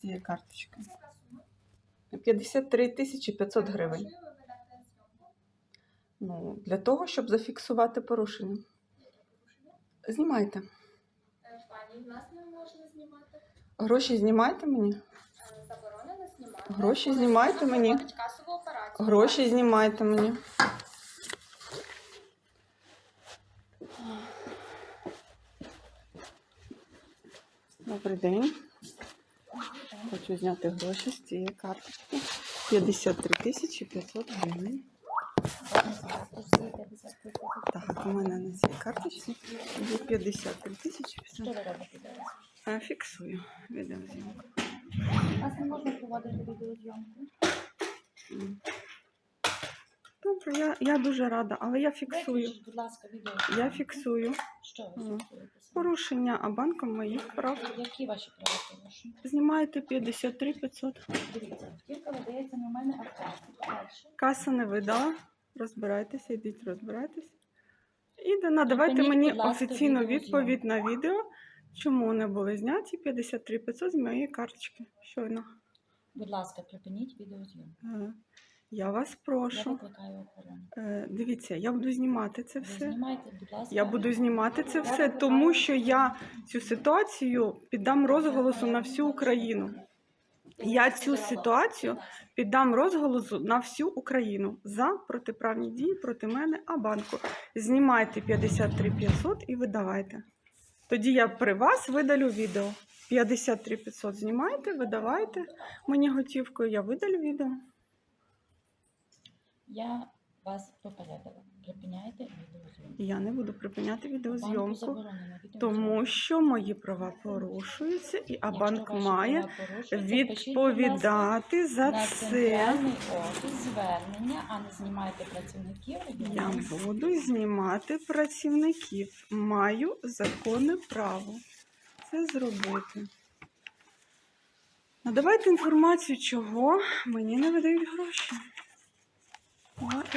цієї карточки. 53 тисячі 500 гривень. Ну, для того, щоб зафіксувати порушення. Знімайте. Пані, нас не можна знімати. Гроші знімайте мені. Заборонено знімати. Гроші знімайте мені. Гроші знімайте мені. Добрий день. Хочу зняти гроші з цієї карточки. 53 тисячі 500 гривень. Так, у мене на цій карточці є 53 тисячі 500 Що ви робите зараз? А, Фіксую відеозйомку. А не можна проводити відеозйомку. М. Я, я дуже рада, але я фіксую. Будь ласка, відеозйомку. Я фіксую Що ви порушення, а банком моїх прав. Які ваші права порушені? Знімаєте 53 500. Дивіться, тільки видається на мене автомат. Каса не видала. Розбирайтеся, йдіть, розбирайтеся. І надавайте Зупиніть, мені ласка, офіційну відеозйомку. відповідь на відео, чому не були зняті 53 500 з моєї карточки. Щойно. Будь ласка, припиніть відеозйомку. Е, Я вас Я прошу. викликаю охорону. Е, Дивіться, я буду знімати це Ви все. знімайте, будь ласка. Я буду знімати це все, тому що я цю ситуацію піддам розголосу на всю Україну. Я цю ситуацію піддам розголосу на всю Україну за протиправні дії проти мене, а банку. Знімайте 53 500 і видавайте. Тоді я при вас видалю відео. 53 500 знімайте, видавайте мені готівкою, я видалю відео. Я вас попередила. Припиняйте відеозйомку. Я не буду припиняти відеозйомку. Тому що мої права порушуються, і а банк має відповідати за це. офіс звернення, а не знімайте працівників. Я буду знімати працівників. Маю законне право це зробити. Надавайте інформацію, чого мені не видають гроші.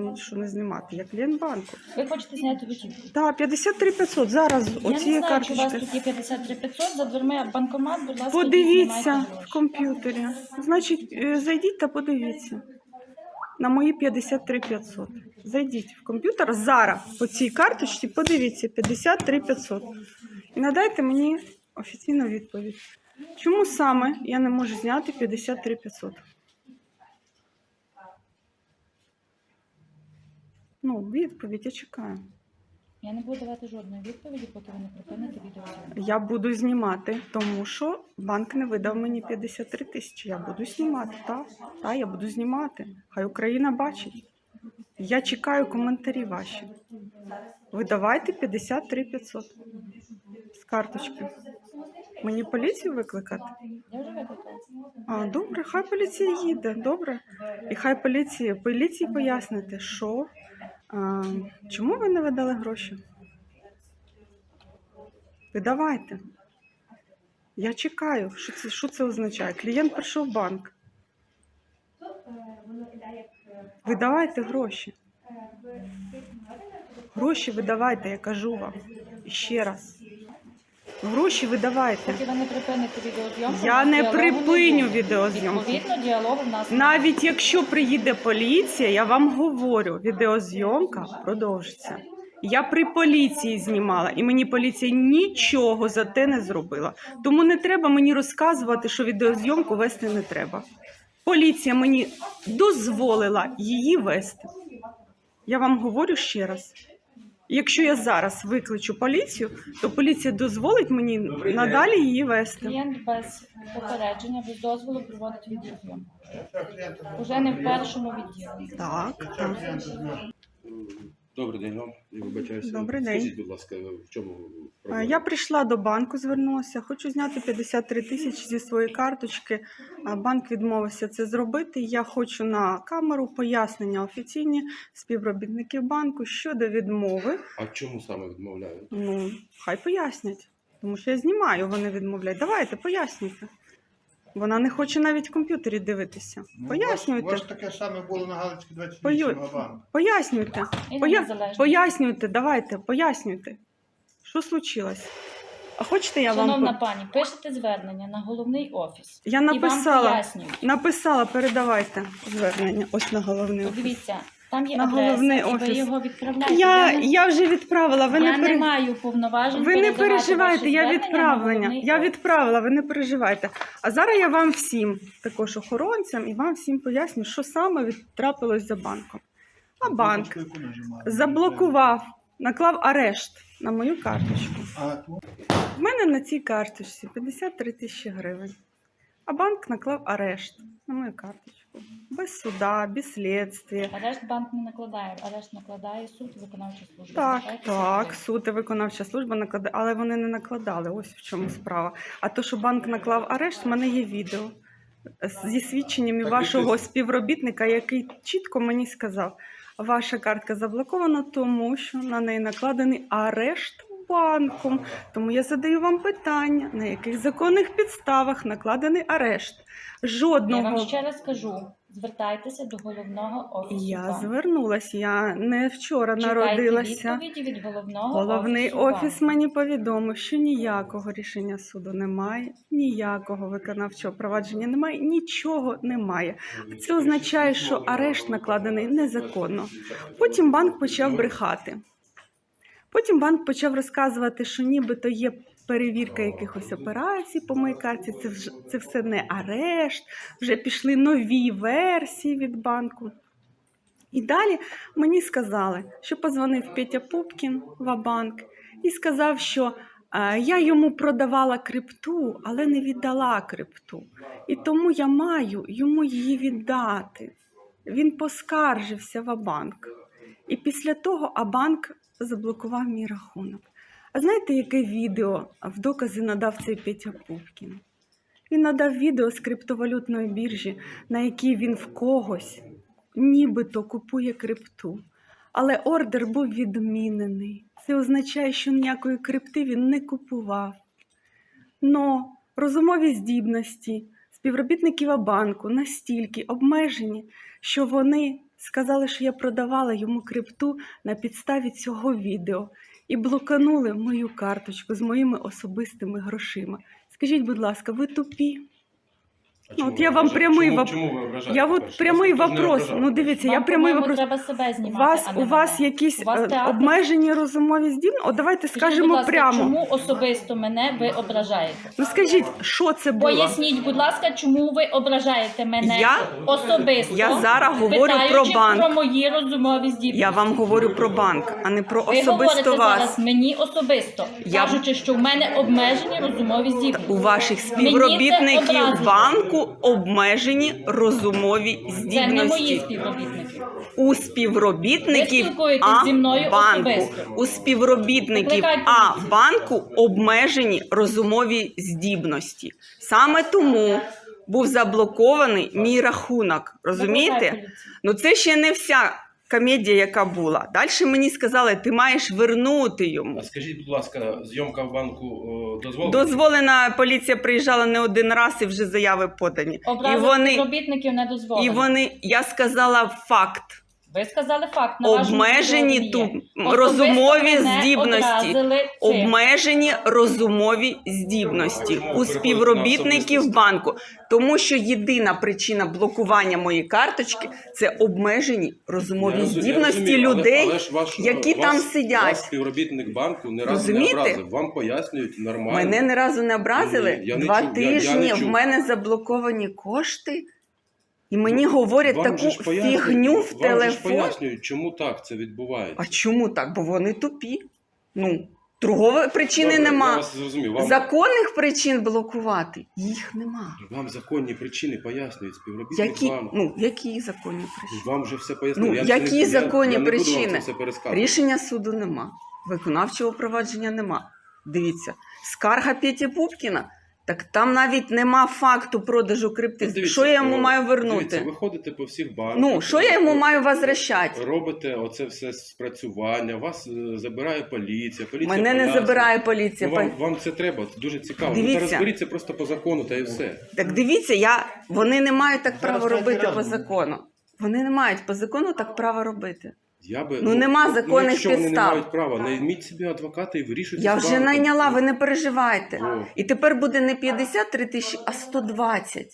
А, що не знімати, я клієнт банку. Ви хочете зняти готівку? Так, 53 500 зараз Я не знаю, чи у вас карточки. тут є 53 500, за дверми банкомат, будь ласка, Подивіться в комп'ютері. Значить, е, зайдіть та подивіться. На мої 53 500. Зайдіть в комп'ютер зараз по цій карточці, подивіться 53 500. І надайте мені офіційну відповідь. Чому саме я не можу зняти 53 500? Ну, відповідь я чекаю. Я не буду давати жодної відповіді, поки ви не припините відеозйомку. Я буду знімати, тому що банк не видав мені 53 тисячі. Я буду знімати, так? Так, я буду знімати. Хай Україна бачить. Я чекаю коментарі ваші. Видавайте 53 500 з карточки. Мені поліцію викликати? Я вже викликала. А, добре, хай поліція їде, добре. І хай поліції, поліції поясните, що чому ви не видали гроші? Видавайте. Я чекаю, що це, що це означає. Клієнт прийшов в банк. Видавайте гроші. Гроші видавайте, я кажу вам. Ще раз. Гроші ви не відеозйомку, Я не припиню відеозйомку. Відповідно, діалогу в нас Навіть якщо приїде поліція, я вам говорю, відеозйомка продовжиться. Я при поліції знімала, і мені поліція нічого за те не зробила. Тому не треба мені розказувати, що відеозйомку вести не треба. Поліція мені дозволила її вести. Я вам говорю ще раз. Якщо я зараз викличу поліцію, то поліція дозволить мені надалі її вести. Клієнт без попередження, без дозволу проводить відділення. Уже не в першому відділенні. Так, так. Добрий день вам. Я вибачаюся. Добрий день. Скажіть, будь ласка, в чому проблема? Я прийшла до банку, звернулася. Хочу зняти 53 тисячі зі своєї карточки. Банк відмовився це зробити. Я хочу на камеру пояснення офіційні співробітників банку щодо відмови. А чому саме відмовляють? Ну, хай пояснять, тому що я знімаю, вони відмовляють. Давайте, пояснюйте. Вона не хоче навіть в комп'ютері дивитися. Ну, Пояснюйте. У вас, у вас таке саме було на Галицькій Пою- 28 банку. Пояснюйте. І Поя... Пояснюйте, давайте, пояснюйте. Що случилось? А хочете я Шановна вам пані, пишете звернення на головний офіс. я І вам написала. передавайте звернення. Ось на головний офіс. Подивіться, там є На адреса, головний і ви офіс. його відправляєте. Я, не, я вже відправила. Ви я не не пере... маю повноважень. Ви не передавати переживайте, ваші я звернення на відправлення. головний Я офіс. відправила, ви не переживайте. А зараз я вам всім, також охоронцям, і вам всім поясню, що саме трапилось за банком. А банк заблокував, наклав арешт на мою карточку. А В мене на цій карточці 53 тисячі гривень. А банк наклав арешт на мою карточку. Без суда, без слідства. Арешт банк не накладає, арешт накладає суд виконавча служба. Так, Звертайтеся так, суд і виконавча служба накладає, але вони не накладали. Ось в чому справа. А то, що банк наклав арешт, в мене є відео зі свідченнями Так, вашого співробітника, який чітко мені сказав: ваша картка заблокована, тому що на неї накладений арешт банком. Тому я задаю вам питання, на яких законних підставах накладений арешт. Я Жодного вам ще раз кажу, звертайтеся до головного офісу. я банку. звернулася. Я не вчора Чекайте народилася. відповіді від головного Головний офісу офіс банку. мені повідомив, що ніякого рішення суду немає, ніякого виконавчого провадження немає, нічого немає. Це означає, що арешт накладений незаконно. Потім банк почав брехати. Потім банк почав розказувати, що нібито є перевірка якихось операцій по моїй карті. Це, вже, це все не арешт, вже пішли нові версії від банку. І далі мені сказали, що позвонив Петя Пупкін в банк і сказав, що е, я йому продавала крипту, але не віддала крипту. І тому я маю йому її віддати. Він поскаржився в банк. І після того Абанк заблокував мій рахунок. А знаєте, яке відео в докази надав цей Петя Пупкін? Він надав відео з криптовалютної біржі, на якій він в когось нібито купує крипту. Але ордер був відмінений. Це означає, що ніякої крипти він не купував. Но розумові здібності співробітників Абанку настільки обмежені, що вони сказали, що я продавала йому крипту на підставі цього відео і блоканули мою карточку з моїми особистими грошима. Скажіть, будь ласка, ви тупі? Ну, чому от я вам прямий Чому- Чому ви ображаєте? Я от прямий вопрос. Ну дивіться, я Вам, прямий по-моєму, вопрос. треба себе У знімати, вас а не у вас мене. якісь У вас е, театр? обмежені розумові здібності? О, давайте Скажіть, скажемо ласка, прямо. Чому особисто мене ви ображаєте? Ну скажіть, що це було? Поясніть, будь ласка, чому ви ображаєте мене Я- особисто? я зараз говорю питаючи про банк. про мої розумові здібності. Я вам говорю про банк, а не про ви говорите особисто вас. зараз мені особисто, Я- кажучи, що в мене обмежені розумові здібності. У ваших Мені це співробітників образливо. банку обмежені розумові Це не мої здібності. співробітники. У співробітників А зі мною банку. особисто. У співробітників Викликайте А банку обмежені розумові здібності. Саме тому був заблокований мій рахунок. Розумієте? Ну це ще не вся комедія, яка була. Далі мені сказали, ти маєш вернути йому. А скажіть, будь ласка, зйомка в банку о, дозволена? Дозволена поліція приїжджала не один раз і вже заяви подані. І вони, співробітників не дозволено. і вони, я сказала факт. Ви сказали факт. На Обмежені. Особисто розумові здібності. Обмежені розумові здібності у співробітників банку, тому що єдина причина блокування моєї карточки це обмежені розумові здібності розумію, людей, але ж ваш- які вас- там Вас сидять. співробітник банку не разу не образив. Вам пояснюють нормально. Мене не разу не образили. Ні, я не Два чув, я- я не тижні в мене заблоковані кошти, і мені говорять Вам таку же ж пояснюють- фігню в Вам же ж телефон. пояснюють, чому так це відбувається. А чому так? Бо вони тупі. Ну, другої причини Добре, Я нема. вас зрозумів. Вам, Законних причин блокувати їх нема. вам законні причини пояснюють співробітник Які, банку. ну, які законні причини? Вам вже все пояснили. Ну, Я які не- законні я, я не буду вам це все пересказувати. Рішення суду нема, виконавчого провадження нема. Дивіться, скарга Петі Пупкіна, так там навіть нема факту продажу крипти. Ну, дивіться, що я йому е, маю Дивіться, вернути? ви ходите по всіх банках. Ну, що я йому маю возвращати? Робите оце все спрацювання, вас е, забирає поліція. поліція Мене не пояснює. забирає поліція. Ну, вам, вам це треба, це дуже цікаво. Дивіться. Ну, та розберіться просто по закону та і все. Так дивіться, я... вони не мають так Зараз право робити по закону. Вони не мають по закону так право робити. Я би, Ну, нема законних якщо вони не підстав. мають права, найміть собі адвоката і вирішуйте. Я з вже банком. найняла, ви не переживайте. О, І тепер буде не 53 тисячі, а 120.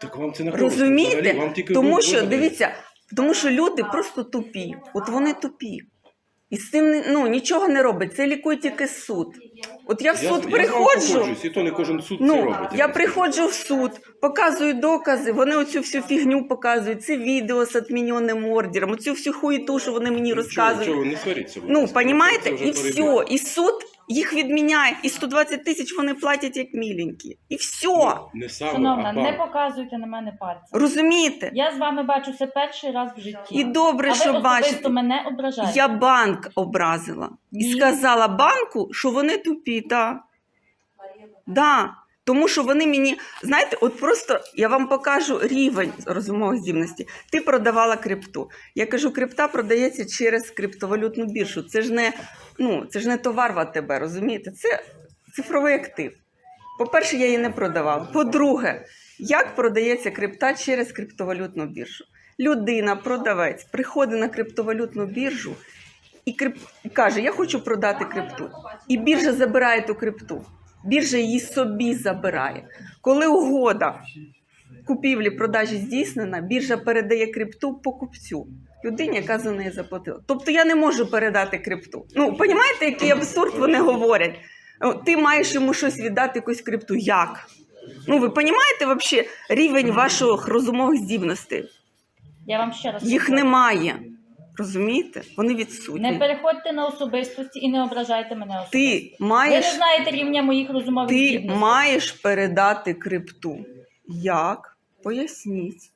так вам це на користь Розумієте? взагалі, вам тільки Тому ви- що дивіться, тому що люди просто тупі. От вони тупі. І з цим не- ну, нічого не робить. Це лікує тільки суд. От я в суд я з вами приходжу. погоджуюсь, і то не кожен суд це Ну, робить. я вам приходжу в суд, показую докази, вони оцю всю фігню показують, це відео з відміненим ордером, оцю всю хуєту, що вони мені Нічого, розказують. нічого, не сваріться. будь Ну, ласка. понімаєте, вже і перебір. все. І суд їх відміняє, і 120 тисяч вони платять як міленькі. І все. Ну, Не саме, Шановна, а не показуйте на мене пальцем. Розумієте? Я з вами бачуся перший раз в житті. І добре, а ви що особисто бачите. мене ображаєте. Я банк образила і Ні. сказала банку, що вони тупі, да. Да. Тому що вони мені, знаєте, от просто я вам покажу рівень розумової здібності. Ти продавала крипту. Я кажу, крипта продається через криптовалютну біржу. Це ж не, ну, це ж не товар в АТБ, розумієте? Це цифровий актив. По-перше, я її не продавала. По-друге, як продається крипта через криптовалютну біржу? Людина, продавець, приходить на криптовалютну біржу і, крип... каже: Я хочу продати крипту. І біржа забирає ту крипту. Біржа її собі забирає. Коли угода купівлі-продажі здійснена, біржа передає крипту покупцю. Людині, яка за неї заплатила. Тобто я не можу передати крипту. Ну, розумієте, який абсурд вони говорять? Ти маєш йому щось віддати, якусь крипту. Як? Ну, ви розумієте взагалі рівень ваших розумових здібностей? Я вам ще раз Їх немає. Розумієте? Вони відсутні. Не переходьте на особистості і не ображайте мене особисто. Ти Ви не знаєте рівня моїх розумових ти здібностей. маєш передати крипту. Як? Поясніть.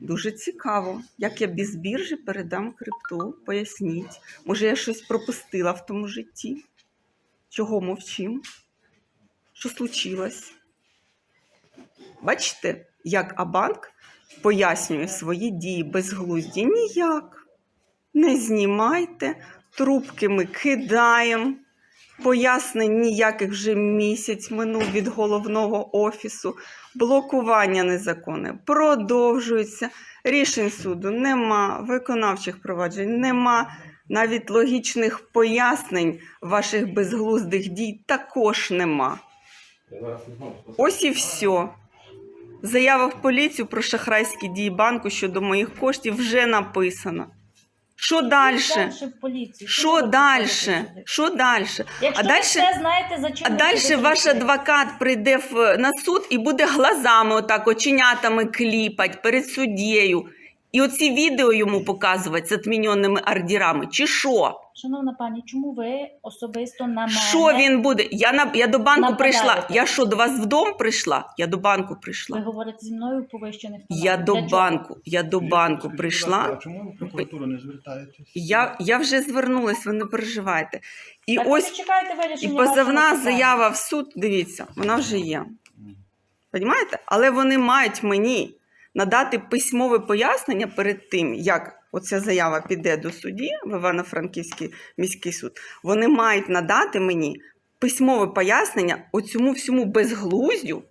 Дуже цікаво. Як я без біржі передам крипту? Поясніть. Може, я щось пропустила в тому житті? Чого мовчим? Що случилось? Бачите, як Абанк пояснює свої дії безглузді? Ніяк. Не знімайте, трубки ми кидаємо. Пояснень ніяких вже місяць минув від головного офісу. Блокування незаконне продовжується. Рішень суду нема, виконавчих проваджень нема. Навіть логічних пояснень ваших безглуздих дій також нема. Ось і все. Заява в поліцію про шахрайські дії банку щодо моїх коштів вже написана. Що далі? Що далі? Що далі? А далі, а далі ваш адвокат прийде в, на суд і буде глазами отак оченятами кліпать перед суддєю. І оці відео йому показувати з відміненими ордерами. Чи що? Шановна пані, чому ви особисто на мене? Що він буде? Я на я до банку Нападаєте. прийшла. Я що до вас вдома прийшла? Я до банку прийшла. Ви говорите зі мною у повищених тонах. Я до Для чого? банку. Я до банку прийшла. ласка, а Чому ви в прокуратуру не звертаєтесь? Я, я вже звернулась, ви не переживайте. І Так ось ви чекайте І вирішення позовна вашого заява в суд, дивіться, вона вже є. Понімаєте? Але вони мають мені надати письмове пояснення перед тим, як оця заява піде до судді в Івано-Франківський міський суд. Вони мають надати мені письмове пояснення оцьому всьому безглуздю,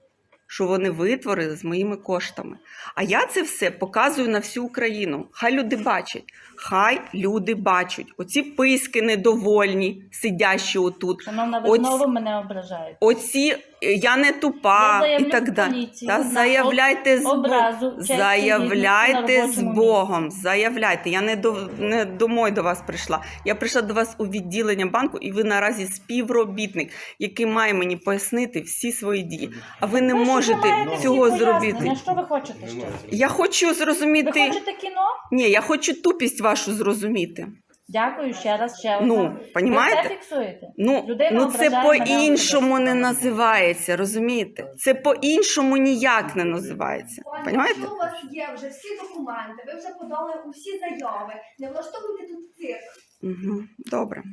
що вони витворили з моїми коштами. А я це все показую на всю Україну. Хай люди бачать. Хай люди бачать. Оці писки недовольні, сидящі отут. Шановна, ви Оць- знову мене ображаєте. Оці я не тупа Я і так далі. Та заявляйте з образу Заявляйте з Богом. Заявляйте. Я не до не домой до вас прийшла. Я прийшла до вас у відділення банку, і ви наразі співробітник, який має мені пояснити всі свої дії. А ви не Ви можете цього зробити. Що ви хочете ще? Я хочу Ви зрозуміти. хочете кіно? Ні, я хочу тупість вашу зрозуміти. Дякую ще раз, ще одна. Ну, понімаєте? Ви це фіксуєте? Ну, Людина ну це ображає по-іншому не особисто. називається, розумієте? Це по-іншому ніяк не називається. Понімаєте? якщо у вас є вже всі документи, ви вже подали усі заяви, не влаштовуйте тут цирк. Угу. Добре.